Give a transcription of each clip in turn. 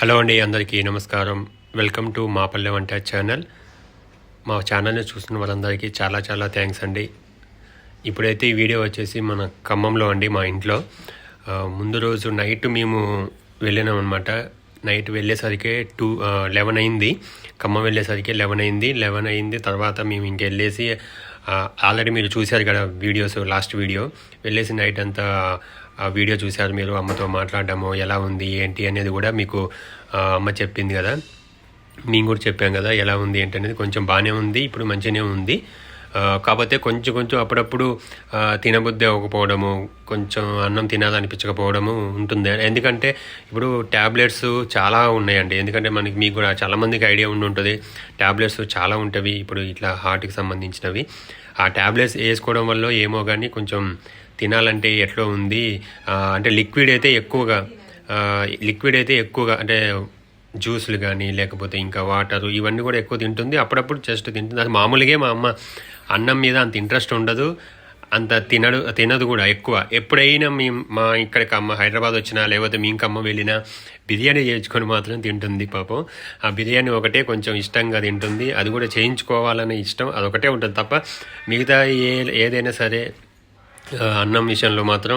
Hello అండి అందరికీ నమస్కారం. వెల్కమ్ టు మా పల్లె వంట ఛానల్. మా ఛానల్ని చూస్తున్న వాళ్ళందరికీ చాలా చాలా థ్యాంక్స్ అండి. ఇప్పుడైతే ఈ వీడియో వచ్చేసి మన ఖమ్మంలో అండి మా ఇంట్లో. ముందు రోజు నైట్ మేము వెళ్ళినాం అనమాట నైట్ వెళ్ళేసరికి టూ లెవెన్ అయింది. ఖమ్మం వెళ్ళేసరికి లెవెన్ అయింది. లెవెన్ అయింది. తర్వాత మేము ఇంకెళ్ళేసి ఆల్రెడీ మీరు చూశారు కదా వీడియోస్ లాస్ట్ వీడియో. వెళ్ళేసి నైట్ అంతా ఆ వీడియో చూశారు మీరు అమ్మతో మాట్లాడడము ఎలా ఉంది ఏంటి అనేది కూడా మీకు అమ్మ చెప్పింది కదా. మేము కూడా చెప్పాం కదా ఎలా ఉంది ఏంటి అనేది కొంచెం బాగానే ఉంది ఇప్పుడు మంచిగానే ఉంది. కాకపోతే కొంచెం కొంచెం అప్పుడప్పుడు తినబుద్ధి అవ్వకపోవడము కొంచెం అన్నం తినాలనిపించకపోవడము ఉంటుంది. ఎందుకంటే ఇప్పుడు ట్యాబ్లెట్స్ చాలా ఉన్నాయండి. ఎందుకంటే మనకి మీకు కూడా చాలామందికి ఐడియా ఉండి ఉంటుంది. ట్యాబ్లెట్స్ చాలా ఉంటవి. ఇప్పుడు ఇట్లా హార్ట్కి సంబంధించినవి. ఆ ట్యాబ్లెట్స్ వేసుకోవడం వల్ల ఏమో కానీ కొంచెం తినాలంటే ఎట్లా ఉంది. అంటే లిక్విడ్ అయితే ఎక్కువగా లిక్విడ్ అయితే ఎక్కువగా అంటే జ్యూస్లు కానీ లేకపోతే ఇంకా వాటర్ ఇవన్నీ కూడా ఎక్కువ తింటుంది. అప్పుడప్పుడు జస్ట్ తింటుంది. అది మామూలుగా మా అమ్మ అన్నం మీద అంత ఇంట్రెస్ట్ ఉండదు అంత తినడు తినదు కూడా ఎక్కువ. ఎప్పుడైనా మేము మా ఇక్కడికి అమ్మ హైదరాబాద్ వచ్చినా లేకపోతే మీ అమ్మ వెళ్ళినా బిర్యానీ చేయించుకొని మాత్రం తింటుంది పాపం. ఆ బిర్యానీ ఒకటే కొంచెం ఇష్టంగా తింటుంది. అది కూడా చేయించుకోవాలనే ఇష్టం. అదొకటే ఉంటుంది తప్ప మిగతా ఏ ఏదైనా సరే అన్నం విషయంలో మాత్రం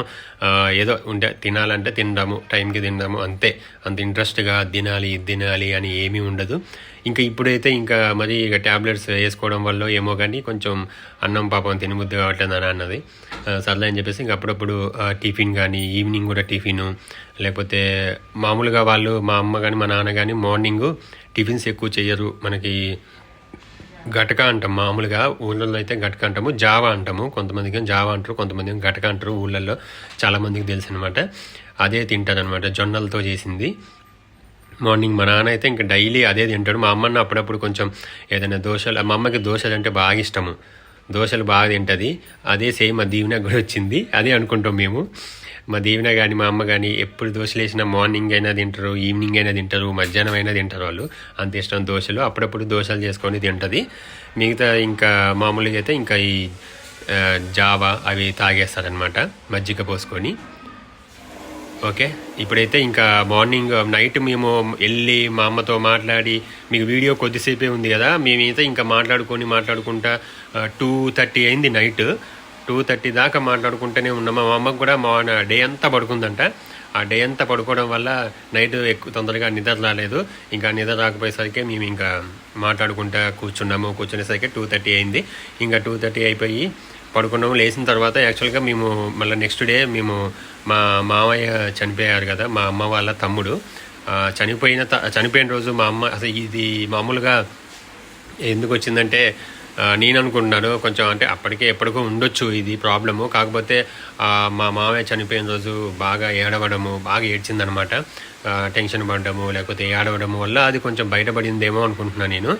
ఏదో ఉంటే తినాలంటే తినడము టైంకి తినడము అంతే. అంత ఇంట్రెస్ట్గా తినాలి ఇది తినాలి అని ఏమీ ఉండదు. ఇంకా ఇప్పుడైతే ఇంకా మరి ఇక ట్యాబ్లెట్స్ వేసుకోవడం వల్ల ఏమో కానీ కొంచెం అన్నం పాపం తినబుద్ధి అని అన్నది. సర్లే అని చెప్పేసి ఇంకా అప్పుడప్పుడు టిఫిన్ కానీ ఈవినింగ్ కూడా టిఫిను లేకపోతే మామూలుగా వాళ్ళు మా అమ్మ కానీ మా నాన్న కానీ మార్నింగ్ టిఫిన్స్ ఎక్కువ చేయరు మనకి గటక అంటాం. మామూలుగా ఊళ్ళల్లో అయితే గటక అంటాము. జావా అంటాము. కొంతమందికి జావా అంటారు కొంతమంది గటక అంటారు. ఊళ్ళల్లో చాలామందికి తెలుసు అనమాట అదే తింటారనమాట జొన్నలతో చేసింది. మార్నింగ్ మా నాన్న అయితే ఇంకా డైలీ అదే తింటాడు. మా అమ్మన్న అప్పుడప్పుడు కొంచెం ఏదైనా దోశలు మా అమ్మకి దోశలు అంటే బాగా ఇష్టము. దోశలు బాగా తింటుంది. అదే సేమ్ మా దీవెన కూడా వచ్చింది. అదే అనుకుంటాం మేము. మా దీవెన కానీ మా అమ్మ కానీ ఎప్పుడు దోశలు వేసినా మార్నింగ్ అయినా తింటారు ఈవినింగ్ అయినా తింటారు మధ్యాహ్నం అయినా తింటారు వాళ్ళు. అంత ఇష్టం దోశలు. అప్పుడప్పుడు దోశలు చేసుకొని తింటుంది. మిగతా ఇంకా మామూలుగా అయితే ఇంకా ఈ జావా అవి తాగేస్తారనమాట మజ్జిగ పోసుకొని. ఓకే? ఇప్పుడైతే ఇంకా మార్నింగ్ నైట్ మేము వెళ్ళి మా అమ్మతో మాట్లాడి మీకు వీడియో కొద్దిసేపే ఉంది కదా మేమైతే ఇంకా మాట్లాడుకొని మాట్లాడుకుంటా టూ థర్టీ అయింది నైట్. టూ థర్టీ దాకా మాట్లాడుకుంటూనే ఉన్నాం. మా అమ్మకు కూడా మా డే అంతా పడుకుందంట. ఆ డే అంతా పడుకోవడం వల్ల నైట్ ఎక్కువ తొందరగా నిద్ర రాలేదు. ఇంకా నిద్ర రాకపోయేసరికి మేము ఇంకా మాట్లాడుకుంటా కూర్చున్నాము. కూర్చునేసరికి టూ థర్టీ అయింది. ఇంకా టూ థర్టీ అయిపోయి పడుకున్నాము. లేచిన తర్వాత యాక్చువల్గా మేము మళ్ళీ నెక్స్ట్ డే మేము మా మామయ్య చనిపోయారు కదా. మా అమ్మ వాళ్ళ తమ్ముడు. చనిపోయిన త- చనిపోయిన రోజు మా అమ్మ అసలు ఇది మామూలుగా ఎందుకు వచ్చిందంటే నేను అనుకుంటున్నాను కొంచెం అంటే అప్పటికే ఎప్పటికో ఉండొచ్చు ఇది ప్రాబ్లము. కాకపోతే మా మామయ్య చనిపోయిన రోజు బాగా ఏడవడము బాగా ఏడ్చిందనమాట. టెన్షన్ పడడము లేకపోతే ఏడవడము వల్ల అది కొంచెం బయటపడిందేమో అనుకుంటున్నాను నేను.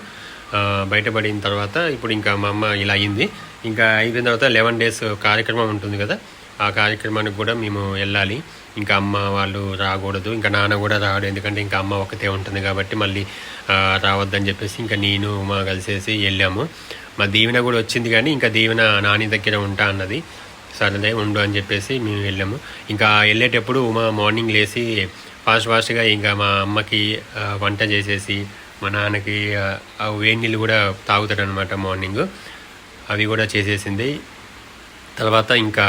బయటపడిన తర్వాత ఇప్పుడు ఇంకా మా అమ్మ ఇలా అయింది. ఇంకా అయిపోయిన తర్వాత లెవెన్ డేస్ కార్యక్రమం ఉంటుంది కదా ఆ కార్యక్రమానికి కూడా మేము వెళ్ళాలి. ఇంకా అమ్మ వాళ్ళు రాకూడదు ఇంకా నాన్న కూడా రాడు. ఎందుకంటే ఇంకా అమ్మ ఒకతే ఉంటుంది కాబట్టి మళ్ళీ రావద్దని చెప్పేసి ఇంకా నేను మా కలిసేసి వెళ్ళాము. మా దీవెన కూడా వచ్చింది కానీ ఇంకా దీవెన నాని దగ్గర ఉంటా అన్నది. సరేలే ఉండు అని చెప్పేసి మేము వెళ్ళాము. ఇంకా వెళ్ళేటప్పుడు మా మార్నింగ్ లేచి ఫాస్ట్ ఫాస్ట్గా ఇంకా మా అమ్మకి వంట చేసేసి మా నాన్నకి ఆ, వేడి నీళ్ళు కూడా తాగుతాడు అనమాట మార్నింగ్. అవి కూడా చేసేసింది. తర్వాత ఇంకా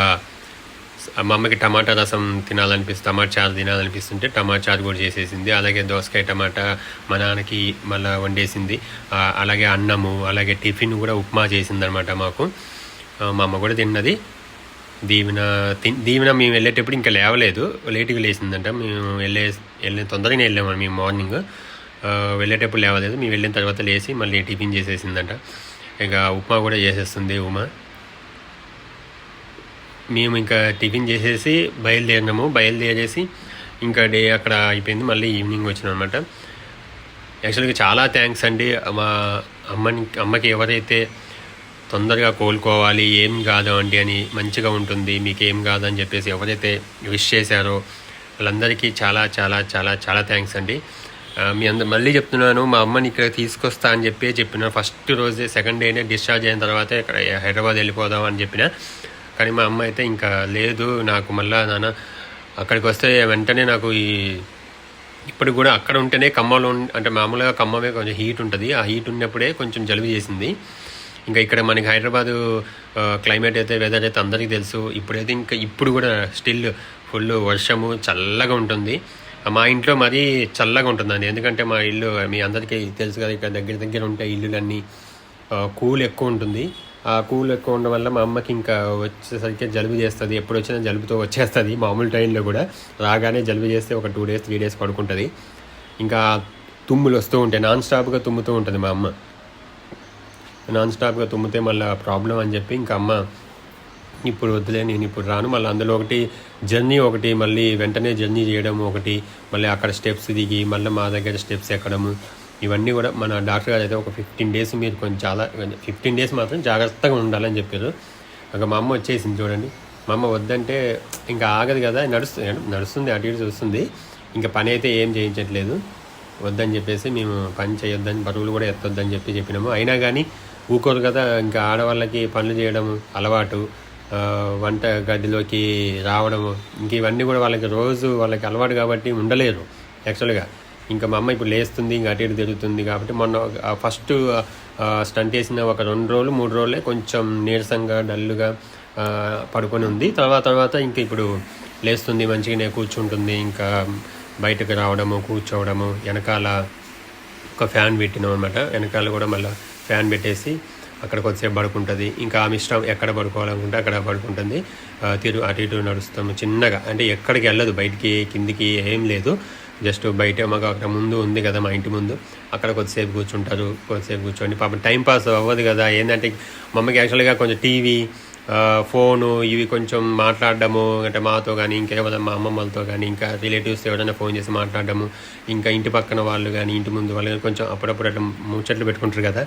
మా అమ్మకి టమాటా రసం తినాలనిపిస్తుంది టమాటా చారు తినాలనిపిస్తుంటే టమాటా చారు కూడా చేసేసింది. అలాగే దోసకాయ టమాటా మా నాన్నకి మళ్ళీ వండేసింది. అలాగే అన్నము అలాగే టిఫిన్ కూడా ఉప్మా చేసింది అనమాట మాకు మా అమ్మ కూడా తిన్నది. దీవెన తి- దీవెన మేము వెళ్ళేటప్పుడు ఇంకా లేవలేదు. లేట్గా లేచిందంట. మేము వెళ్ళే వెళ్ళిన తొందరగానే వెళ్ళాము మేము మార్నింగ్. వెళ్ళేటప్పుడు లేవలేదు. మేము వెళ్ళిన తర్వాత లేచి మళ్ళీ టిఫిన్ చేసేసిందంట. ఇక ఉప్మా కూడా చేసేస్తుంది ఉమా. మేము ఇంకా టిఫిన్ చేసేసి బయలుదేరినాము. బయలుదేరేసి ఇంకా డే అక్కడ అయిపోయింది. మళ్ళీ ఈవినింగ్ వచ్చినాం అనమాట యాక్చువల్గా చాలా థ్యాంక్స్ అండి. మా అమ్మని అమ్మకి ఎవరైతే తొందరగా కోలుకోవాలి ఏం కాదు అండి అని మంచిగా ఉంటుంది మీకేం కాదని కాదు అని చెప్పేసి ఎవరైతే విష్ చేశారో వాళ్ళందరికీ చాలా చాలా చాలా చాలా థ్యాంక్స్ అండి. మీ అందరు మళ్ళీ చెప్తున్నాను మా అమ్మని ఇక్కడ తీసుకొస్తా అని చెప్పి చెప్పిన ఫస్ట్ రోజే సెకండ్ డేనే డిశ్చార్జ్ అయిన తర్వాత ఇక్కడ హైదరాబాద్ వెళ్ళిపోదాం అని చెప్పిన. కానీ మా అమ్మ అయితే ఇంకా లేదు నాకు మళ్ళా నాన్న అక్కడికి వస్తే వెంటనే నాకు ఈ ఇప్పుడు కూడా అక్కడ ఉంటేనే ఖమ్మంలో అంటే మామూలుగా ఖమ్మమే కొంచెం హీట్ ఉంటుంది. ఆ హీట్ ఉన్నప్పుడే కొంచెం జలుబు చేసింది. ఇంకా ఇక్కడ మనకి హైదరాబాదు క్లైమేట్ అయితే వెదర్ అయితే అందరికీ తెలుసు. ఇప్పుడైతే ఇంకా ఇప్పుడు కూడా స్టిల్ ఫుల్ వర్షము చల్లగా ఉంటుంది. మా ఇంట్లో మరీ చల్లగా ఉంటుందండి. ఎందుకంటే మా ఇల్లు మీ అందరికీ తెలుసు కదా ఇక్కడ దగ్గర దగ్గర ఉంటే ఇల్లులన్నీ కూల్ ఎక్కువ ఉంటుంది. ఆ కూల్ ఎక్కువ ఉండడం వల్ల మా అమ్మకి ఇంకా వచ్చేసరికి జలుబు చేస్తుంది. ఎప్పుడు వచ్చినా జలుబుతో వచ్చేస్తుంది మామూలు టైంలో కూడా. రాగానే జలుబు చేస్తే ఒక టూ డేస్ త్రీ డేస్ పడుకుంటుంది. ఇంకా తుమ్ములు వస్తూ ఉంటాయి. నాన్ స్టాప్గా తుమ్ముతూ ఉంటుంది మా అమ్మ. నాన్ స్టాప్గా తుమ్మితే మళ్ళీ ప్రాబ్లం అని చెప్పి ఇంకా అమ్మ ఇప్పుడు వద్దులే నేను ఇప్పుడు రాను. మళ్ళీ అందులో ఒకటి జర్నీ ఒకటి మళ్ళీ వెంటనే జర్నీ చేయడం ఒకటి. మళ్ళీ అక్కడ స్టెప్స్ దిగి మళ్ళీ మా దగ్గర స్టెప్స్ ఎక్కడము. ఇవన్నీ కూడా మన డాక్టర్ గారు అయితే ఒక ఫిఫ్టీన్ డేస్ మీరు కొంచెం చాలా ఫిఫ్టీన్ డేస్ మాత్రం జాగ్రత్తగా ఉండాలని చెప్పారు. ఇంకా మా అమ్మ వచ్చేసింది చూడండి. మా అమ్మ వద్దంటే ఇంకా ఆగదు కదా నడుస్తుంది నడుస్తుంది అటు ఇటు చూస్తుంది. ఇంకా పని అయితే ఏం చేయించట్లేదు. వద్దని చెప్పేసి మేము పని చేయొద్దని బరువులు కూడా ఎత్తొద్దని చెప్పి చెప్పినాము. అయినా కానీ ఊకోరు కదా ఇంకా ఆడవాళ్ళకి పనులు చేయడం అలవాటు వంట గదిలోకి రావడము ఇంక ఇవన్నీ కూడా వాళ్ళకి రోజు వాళ్ళకి అలవాటు కాబట్టి ఉండలేరు యాక్చువల్గా. ఇంకా మా అమ్మ ఇప్పుడు లేస్తుంది ఇంకా అటు ఇటు తిరుగుతుంది కాబట్టి మొన్న ఫస్ట్ స్టంట్ వేసిన ఒక రెండు రోజులు మూడు రోజులే కొంచెం నీరసంగా డల్లుగా పడుకొని ఉంది. తర్వాత తర్వాత ఇంకా ఇప్పుడు లేస్తుంది మంచిగానే కూర్చుంటుంది. ఇంకా బయటకు రావడము కూర్చోవడము వెనకాల ఒక ఫ్యాన్ పెట్టినాం అనమాట వెనకాల కూడా మళ్ళీ ఫ్యాన్ పెట్టేసి అక్కడ కొద్దిసేపు పడుకుంటుంది. ఇంకా ఆమె ఇష్టం ఎక్కడ పడుకోవాలనుకుంటే అక్కడ పడుకుంటుంది. ఆ, తిరు అటు ఇటు నడుస్తాము చిన్నగా. అంటే ఎక్కడికి వెళ్ళదు బయటికి కిందికి ఏం లేదు. జస్ట్ బయట మాకు అక్కడ ముందు ఉంది కదా మా ఇంటి ముందు. అక్కడ కొద్దిసేపు కూర్చుంటారు కొద్దిసేపు కూర్చోండి. పాపం టైం పాస్ అవ్వదు కదా. ఏంటంటే మమ్మకి యాక్చువల్గా కొంచెం టీవీ ఫోను ఇవి కొంచెం మాట్లాడడము అంటే మాతో కానీ ఇంకా ఏమైనా మా అమ్మమ్మలతో కానీ ఇంకా రిలేటివ్స్ ఎవరైనా ఫోన్ చేసి మాట్లాడడము ఇంకా ఇంటి పక్కన వాళ్ళు కానీ ఇంటి ముందు వాళ్ళు కానీ కొంచెం అప్పుడప్పుడు అట్లా ముచ్చట్లు పెట్టుకుంటారు కదా.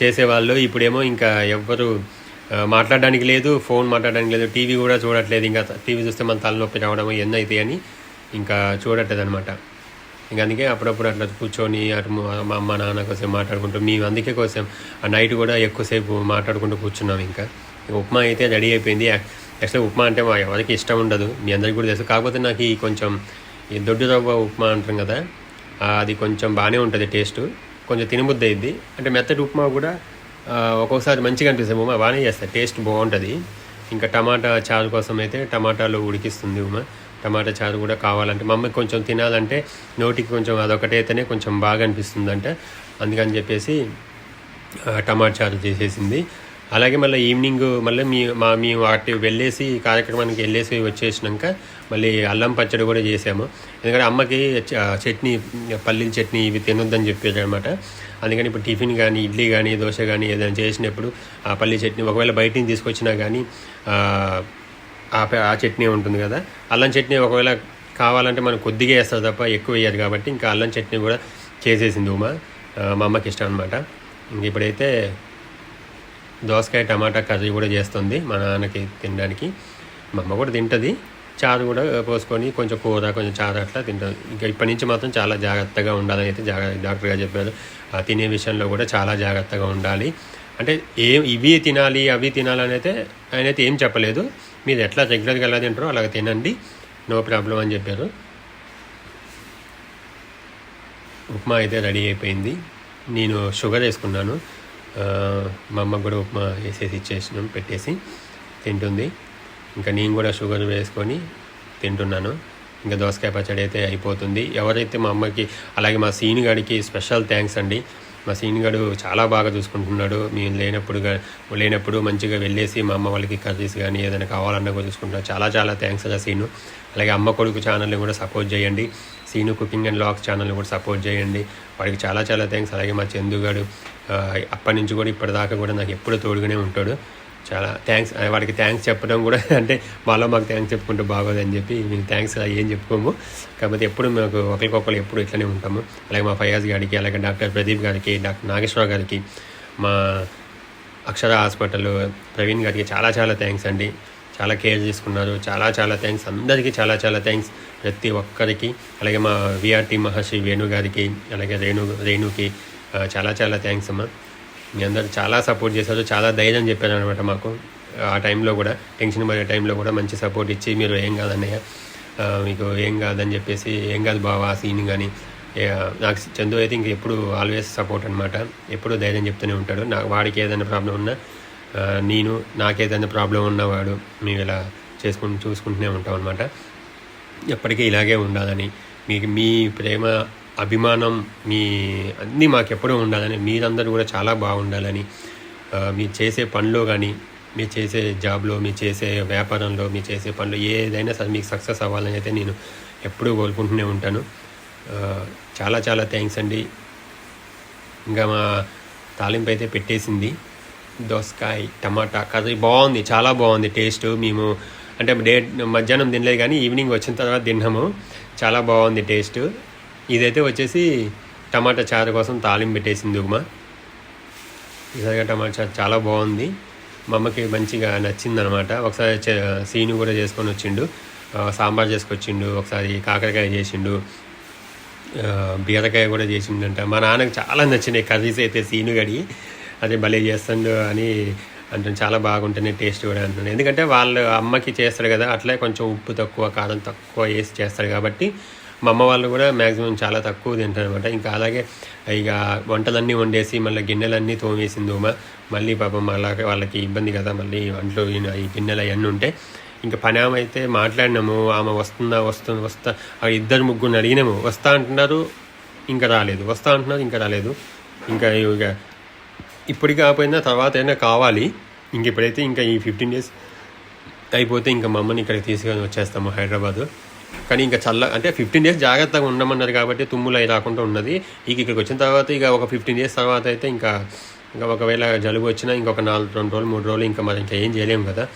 చేసేవాళ్ళు ఇప్పుడేమో ఇంకా ఎవ్వరు మాట్లాడడానికి లేదు ఫోన్ మాట్లాడడానికి లేదు టీవీ కూడా చూడట్లేదు. ఇంకా టీవీ చూస్తే మన తలనొప్పి రావడం ఎన్నైతే అని ఇంకా చూడట్లేదు అనమాట ఇంకా అందుకే అప్పుడప్పుడు అట్లా కూర్చొని అటు మా- అమ్మ నాన్న కోసం మాట్లాడుకుంటూ మేము అందుకే కోసం ఆ నైట్ కూడా ఎక్కువసేపు మాట్లాడుకుంటూ కూర్చున్నాం ఇంకా. ఉప్మా అయితే రెడీ అయిపోయింది. యాక్చువల్గా ఉప్మా అంటే మా ఎవరికి ఇష్టం ఉండదు. మీ అందరికీ కూడా తెలుసు. కాకపోతే నాకు ఈ కొంచెం ఈ దొడ్డు రవ్వ ఉప్మా అంటాం కదా అది కొంచెం బాగానే ఉంటుంది టేస్ట్. కొంచెం తినబుద్ది అయింది అంటే మెత్తటి ఉప్మా కూడా ఒక్కొక్కసారి మంచిగా అనిపిస్తుంది. ఉమా బాగానే చేస్తుంది టేస్ట్ బాగుంటుంది. ఇంకా టమాటా చారు కోసం అయితే టమాటాలు ఉడికిస్తుంది ఉమా టమాటా చారు కూడా కావాలంటే మమ్మీ కొంచెం తినాలంటే నోటికి కొంచెం అదొకటి అయితేనే కొంచెం బాగా అనిపిస్తుందంట. అందుకని చెప్పేసి టమాటా చారు చేసేసింది. అలాగే మళ్ళీ ఈవినింగ్ మళ్ళీ మీ మా మేము అటు వెళ్ళేసి కార్యక్రమానికి వెళ్ళేసి వచ్చేసినాక మళ్ళీ అల్లం పచ్చడి కూడా చేసాము. ఎందుకంటే అమ్మకి చట్నీ పల్లీల చట్నీ ఇవి తినొద్దని చెప్పారు అనమాట. అందుకని ఇప్పుడు టిఫిన్ కానీ ఇడ్లీ కానీ దోశ కానీ ఏదైనా చేసినప్పుడు ఆ పల్లీ చట్నీ ఒకవేళ బయట నుంచి తీసుకొచ్చినా కానీ ఆ, ఆ ఆ చట్నీ ఉంటుంది కదా. అల్లం చట్నీ ఒకవేళ కావాలంటే మనం కొద్దిగా వేస్తారు తప్ప ఎక్కువ వేయదు కాబట్టి ఇంకా అల్లం చట్నీ కూడా చేసేసింది ఉమా. మా అమ్మకి ఇష్టం అనమాట ఇంక ఇప్పుడైతే దోసకాయ టమాటా కర్రీ కూడా చేస్తుంది మా నాన్నకి తినడానికి. మా అమ్మ కూడా తింటుంది. చారు కూడా పోసుకొని కొంచెం కూర కొంచెం చారు అట్లా తింటుంది. ఇంకా ఇప్పటి నుంచి మాత్రం చాలా జాగ్రత్తగా ఉండాలని అయితే జాగ్ర డాక్టర్ గారు చెప్పారు. ఆ తినే విషయంలో కూడా చాలా జాగ్రత్తగా ఉండాలి. అంటే ఏం ఇవి తినాలి అవి తినాలని అయితే ఆయన అయితే ఏం చెప్పలేదు. మీరు ఎట్లా రెగ్యులర్గా ఎలా తింటారో అలాగ తినండి. నో ప్రాబ్లం అని చెప్పారు. ఉప్మా అయితే రెడీ అయిపోయింది. నేను షుగర్ వేసుకున్నాను. మా అమ్మకు కూడా ఉప్మా వేసేసి ఇచ్చేసినాం పెట్టేసి తింటుంది. ఇంకా నేను కూడా షుగర్ వేసుకొని తింటున్నాను. ఇంకా దోసకాయ పచ్చడి అయితే అయిపోతుంది. ఎవరైతే మా అమ్మకి అలాగే మా సీనుగాడికి స్పెషల్ థ్యాంక్స్ అండి. మా సీనుగాడు చాలా బాగా చూసుకుంటున్నాడు. మేము లేనప్పుడు లేనప్పుడు మంచిగా వెళ్ళేసి మా అమ్మ వాళ్ళకి కర్రీస్ కానీ ఏదైనా కావాలన్నా కూడా చూసుకుంటున్నాడు చాలా చాలా థ్యాంక్స్ అలా సీను. అలాగే అమ్మ కొడుకు ఛానల్ని కూడా సపోర్ట్ చేయండి. సీను కుకింగ్ అండ్ లాక్స్ ఛానల్ని కూడా సపోర్ట్ చేయండి. వాడికి చాలా చాలా థ్యాంక్స్ అలాగే మా చందుగాడు అప్పటి నుంచి కూడా ఇప్పటిదాకా కూడా నాకు ఎప్పుడు తోడుగానే ఉంటాడు. చాలా థ్యాంక్స్ వాడికి థ్యాంక్స్ చెప్పడం కూడా అంటే మాలో మాకు థ్యాంక్స్ చెప్పుకుంటే బాగోదని చెప్పి మేము థ్యాంక్స్ ఏం చెప్పుకోము. కాకపోతే ఎప్పుడు మాకు ఒకరికొకరు ఎప్పుడు ఇట్లనే ఉంటాము. అలాగే మా ఫయాజ్ గారికి అలాగే డాక్టర్ ప్రదీప్ గారికి డాక్టర్ నాగేశ్వర గారికి మా అక్షర హాస్పిటల్ ప్రవీణ్ గారికి చాలా చాలా థ్యాంక్స్ అండి. చాలా కేర్ తీసుకున్నారు చాలా చాలా థ్యాంక్స్ అందరికీ చాలా చాలా థ్యాంక్స్ ప్రతి ఒక్కరికి. అలాగే మా విఆర్టీ మహర్షి వేణు గారికి అలాగే రేణు రేణుకి చాలా చాలా థ్యాంక్స్ అమ్మా. మీ అందరు చాలా సపోర్ట్ చేశారు చాలా ధైర్యం చెప్పారు అనమాట మాకు. ఆ టైంలో కూడా టెన్షన్ పడే టైంలో కూడా మంచి సపోర్ట్ ఇచ్చి మీరు ఏం కాదన్నయ్య మీకు ఏం కాదని చెప్పేసి ఏం కాదు బావా సీన్ కానీ నాకు చందు అయితే ఇంక ఎప్పుడు ఆల్వేస్ సపోర్ట్ అనమాట ఎప్పుడు ధైర్యం చెప్తూనే ఉంటాడు. నాకు వాడికి ఏదైనా ప్రాబ్లం ఉన్నా నేను నాకేదైనా ప్రాబ్లం ఉన్నవాడు మేము ఇలా చేసుకుని చూసుకుంటూనే ఉంటాం అనమాట ఎప్పటికీ ఇలాగే ఉండాలని మీకు మీ ప్రేమ అభిమానం మీ అన్నీ మాకెప్పుడూ ఉండాలని మీరందరూ కూడా చాలా బాగుండాలని మీరు చేసే పనిలో కానీ మీరు చేసే జాబ్లో మీరు చేసే వ్యాపారంలో మీరు చేసే పనిలో ఏదైనా సరే మీకు సక్సెస్ అవ్వాలని అయితే నేను ఎప్పుడూ కోరుకుంటూనే ఉంటాను. చాలా చాలా థ్యాంక్స్ అండి. ఇంకా మా తాలింపు అయితే పెట్టేసింది. దోసకాయ టమాటా కర్రీ బాగుంది చాలా బాగుంది టేస్ట్. మేము అంటే డే మధ్యాహ్నం తినలేదు కానీ ఈవినింగ్ వచ్చిన తర్వాత తిన్నాము. చాలా బాగుంది టేస్ట్. ఇదైతే వచ్చేసి టమాటా చారు కోసం తాలింపు పెట్టేసింది ఉమా నిజంగా టమాటా చారు చాలా బాగుంది. మా అమ్మకి మంచిగా నచ్చిందనమాట. ఒకసారి చే- సీను కూడా చేసుకొని వచ్చిండు. సాంబార్ చేసుకొచ్చిండు. ఒకసారి కాకరకాయ చేసిండు. బీరకాయ కూడా చేసిండంట. మా నాన్నకు చాలా నచ్చినాయి కర్రీస్ అయితే సీను గడి అదే భలే చేస్తాడు అని అంటాను చాలా బాగుంటుంది టేస్ట్ కూడా అంటున్నాను ఎందుకంటే వాళ్ళ అమ్మకి చేస్తారు కదా అట్లే కొంచెం ఉప్పు తక్కువ కారం తక్కువ వేసి చేస్తారు కాబట్టి మా అమ్మ వాళ్ళు కూడా మ్యాక్సిమం చాలా తక్కువ తింటారు అనమాట ఇంకా అలాగే ఇక వంటలన్నీ వండేసి మళ్ళీ గిన్నెలన్నీ తోమేసింది ఉమ. మళ్ళీ పాపం అలాగే వాళ్ళకి ఇబ్బంది కదా మళ్ళీ వంటలు ఈ- గిన్నెలు అవన్నీ ఉంటే. ఇంకా పని ఆమె అయితే మాట్లాడినాము. ఆమె వస్తుందా వస్తుంది వస్తా ఆ ఇద్దరు ముగ్గురిని అడిగినాము. వస్తా అంటున్నారు ఇంకా రాలేదు. వస్తా అంటున్నారు ఇంకా రాలేదు. ఇంకా ఇక ఇప్పటికి కాకపోయినా తర్వాత అయినా కావాలి. ఇంక ఇప్పుడైతే ఇంకా ఈ ఫిఫ్టీన్ డేస్ అయిపోతే ఇంకా మమ్మల్ని ఇక్కడికి తీసుకొని వచ్చేస్తాము హైదరాబాద్. కానీ ఇంకా చల్ల అంటే ఫిఫ్టీన్ డేస్ జాగ్రత్తగా ఉండమన్నారు కాబట్టి తుమ్ములు అయి రాకుండా ఉన్నది. ఇక ఇక్కడికి వచ్చిన తర్వాత ఇక ఒక ఫిఫ్టీన్ డేస్ తర్వాత అయితే ఇంకా ఇంకా ఒకవేళ జలుబు వచ్చినా ఇంకొక నాలుగు రెండు రోజులు మూడు రోజులు ఇంకా మరి ఇంకా ఏం చేయలేము కదా.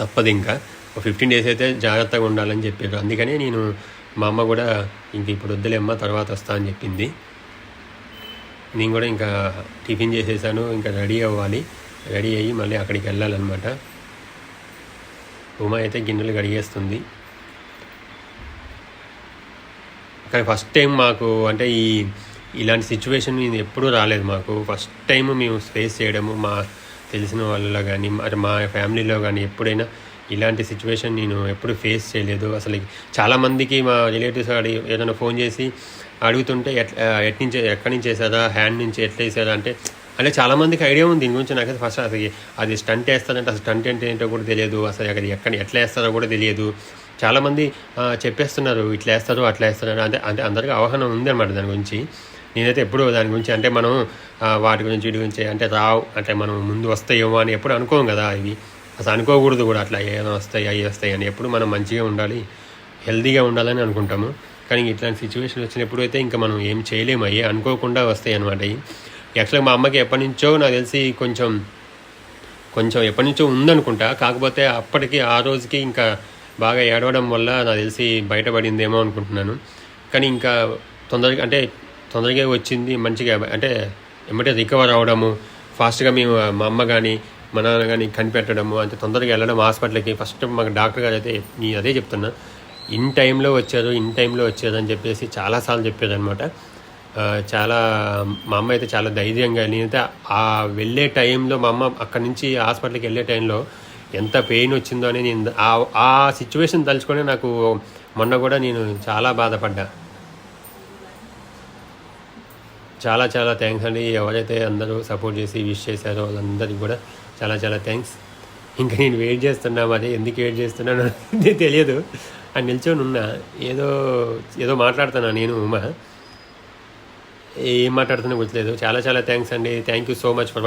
తప్పదు ఇంకా. ఒక ఫిఫ్టీన్ డేస్ అయితే జాగ్రత్తగా ఉండాలని చెప్పారు. అందుకనే నేను మా అమ్మ కూడా ఇంక ఇప్పుడు వద్దులేమ్మ తర్వాత వస్తా అని చెప్పింది. నేను కూడా ఇంకా టిఫిన్ చేసేసాను ఇంకా రెడీ అవ్వాలి. రెడీ అయ్యి మళ్ళీ అక్కడికి వెళ్ళాలన్నమాట. ఉమా అయితే గిన్నెలు కడిగేస్తుంది. కానీ ఫస్ట్ టైం మాకు అంటే ఈ ఇలాంటి సిచ్యువేషన్ ఇది ఎప్పుడూ రాలేదు మాకు. ఫస్ట్ టైం మేము ఫేస్ చేయడము మా తెలిసిన వాళ్ళలో కానీ మరి మా ఫ్యామిలీలో కానీ ఎప్పుడైనా ఇలాంటి సిచ్యువేషన్ నేను ఎప్పుడు ఫేస్ చేయలేదు. అసలు చాలామందికి మా రిలేటివ్స్ అడిగి ఏదైనా ఫోన్ చేసి అడుగుతుంటే ఎట్లా ఎట్ నుంచి ఎక్కడి నుంచి వేసారా హ్యాండ్ నుంచి ఎట్లా వేసారా అంటే అంటే చాలామందికి ఐడియా ఉంది. దీని గురించి నాకైతే ఫస్ట్ అసలు అది స్టంట్ వేస్తారంటే అసలు స్టంట్ అంటే ఏంటో కూడా తెలియదు. అసలు అది ఎక్కడ ఎట్లా వేస్తారో కూడా తెలియదు. చాలామంది చెప్పేస్తున్నారు ఇట్లా వేస్తారు అట్లా వేస్తారు అంటే అంటే అందరికీ అవగాహన ఉంది అనమాట దాని గురించి. నేనైతే ఎప్పుడు దాని గురించి అంటే మనం వాటి గురించి వీటి గురించి అంటే రావు అంటే మనం ముందు వస్తాయేమో అని ఎప్పుడు అనుకోం కదా ఇవి. అసలు అనుకోకూడదు కూడా అట్లా ఏమైనా వస్తాయి అవి వస్తాయి అని. ఎప్పుడు మనం మంచిగా ఉండాలి హెల్తీగా ఉండాలని అనుకుంటాము. కానీ ఇట్లాంటి సిచ్యువేషన్ వచ్చినప్పుడు అయితే ఇంకా మనం ఏం చేయలేము అయ్యి అనుకోకుండా వస్తాయి అనమాట ఇవి యాక్చువల్గా మా అమ్మకి ఎప్పటి నుంచో నాకు తెలిసి కొంచెం కొంచెం ఎప్పటి నుంచో ఉందనుకుంటా. కాకపోతే అప్పటికి ఆ రోజుకి ఇంకా బాగా ఏడవడం వల్ల నాకు తెలిసి బయటపడిందేమో అనుకుంటున్నాను. కానీ ఇంకా తొందరగా అంటే తొందరగా వచ్చింది మంచిగా అంటే ఎమ్మటే రికవర్ అవ్వడము ఫాస్ట్గా మేము మా అమ్మ కానీ మా నాన్న కానీ కనిపెట్టడము అంటే తొందరగా వెళ్ళడం హాస్పిటల్కి ఫస్ట్ మాకు డాక్టర్ గారు అయితే నేను అదే చెప్తున్నా. ఇన్ టైంలో వచ్చారు ఇన్ టైంలో వచ్చారు అని చెప్పేసి చాలాసార్లు చెప్పారు అనమాట చాలా మా అమ్మ అయితే చాలా ధైర్యంగా నేనైతే ఆ వెళ్ళే టైంలో మా అమ్మ అక్కడి నుంచి హాస్పిటల్కి వెళ్ళే టైంలో ఎంత పెయిన్ వచ్చిందో అని నేను ఆ- ఆ సిచ్యువేషన్ తలుచుకొని నాకు మొన్న కూడా నేను చాలా బాధపడ్డా. చాలా చాలా థ్యాంక్స్ అండి. ఎవరైతే అందరూ సపోర్ట్ చేసి విష్ చేశారో వాళ్ళందరికీ కూడా చాలా చాలా థ్యాంక్స్ ఇంకా నేను వెయిట్ చేస్తున్నా మరి. ఎందుకు వెయిట్ చేస్తున్నానో తెలియదు. అని నిల్చొని ఉన్నా. ఏదో ఏదో మాట్లాడుతున్నా నేను ఉమా. ఏం మాట్లాడుతున్నా గుర్తులేదు. చాలా చాలా థ్యాంక్స్ అండి. Thank you so much for